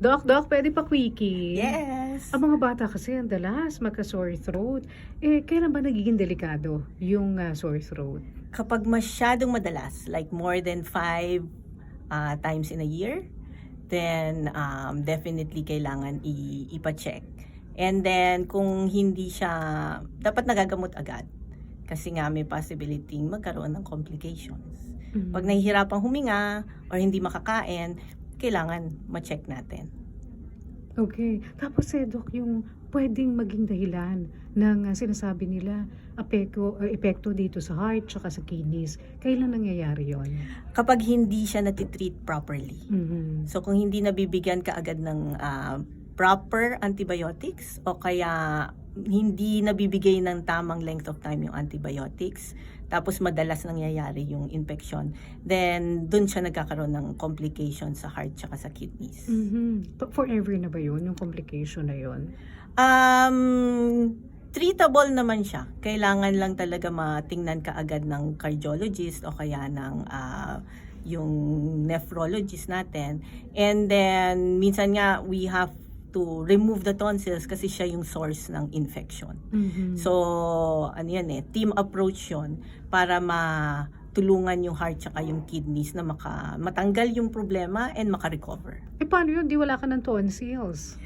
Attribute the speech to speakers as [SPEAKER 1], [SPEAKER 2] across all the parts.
[SPEAKER 1] Doc, Doc, pwede pa quickie?
[SPEAKER 2] Yes.
[SPEAKER 1] Ang mga bata kasi ang dalas magka-sore throat. Eh, kailan ba nagiging delikado yung ah, sore throat?
[SPEAKER 2] Kapag masyadong madalas, like more than five uh, times in a year, then um, definitely kailangan i- ipa-check. And then, kung hindi siya, dapat nagagamot agad. Kasi nga may possibility magkaroon ng complications.
[SPEAKER 1] Mhm.
[SPEAKER 2] Pag nahihirapang huminga or hindi makakain, kailangan ma-check natin.
[SPEAKER 1] Okay. Tapos eh, Doc, yung pwedeng maging dahilan ng ah, sinasabi nila apeko, ah, epekto dito sa heart tsaka sa kidneys. Kailan nangyayari yon?
[SPEAKER 2] Kapag hindi siya natitreat properly.
[SPEAKER 1] Mhm.
[SPEAKER 2] So kung hindi nabibigyan ka agad ng ah, proper antibiotics o kaya hindi nabibigay ng tamang length of time yung antibiotics, tapos madalas nangyayari yung infection, then dun siya nagkakaroon ng complications sa heart tsaka sa kidneys.
[SPEAKER 1] Mhm. Pa- Forever na ba yun, yung complication na yun?
[SPEAKER 2] Um, treatable naman siya. Kailangan lang talaga matingnan ka agad ng cardiologist o kaya ng ah, yung nephrologist natin. And then, minsan nga, we have to remove the tonsils kasi siya yung source ng infection.
[SPEAKER 1] Mhm.
[SPEAKER 2] So, ano yan eh, team approach yun para matulungan yung heart tsaka yung kidneys na maka, matanggal yung problema and makarecover.
[SPEAKER 1] eh, paano yun? Di wala ka ng tonsils.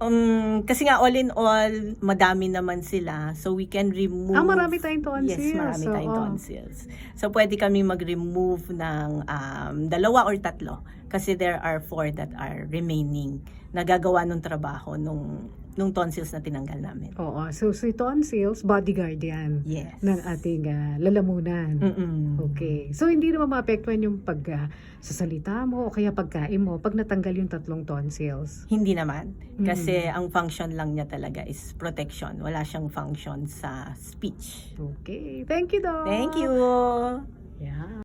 [SPEAKER 2] Um, kasi nga all in all, madami naman sila. So we can remove
[SPEAKER 1] Ah, marami tayong tonsils.
[SPEAKER 2] Yes, marami tayong
[SPEAKER 1] Oo.
[SPEAKER 2] tonsils. So pwede kami mag-remove ng um, dalawa or tatlo kasi there are four that are remaining nagagawa ng trabaho nung nung tonsils na tinanggal namin.
[SPEAKER 1] Oo. So, si tonsils, bodyguard yan
[SPEAKER 2] Yes.
[SPEAKER 1] ng ating ah, lalamunan.
[SPEAKER 2] Mm-mm.
[SPEAKER 1] Okay. So, hindi naman maapektuhan yung pag ah, sasalita mo o kaya pagkain mo pag natanggal yung tatlong tonsils.
[SPEAKER 2] Hindi naman. Kasi
[SPEAKER 1] Mm.
[SPEAKER 2] ang function lang niya talaga is protection. Wala siyang function sa speech.
[SPEAKER 1] Okay. Thank you, Doc.
[SPEAKER 2] Thank you!
[SPEAKER 1] Yeah.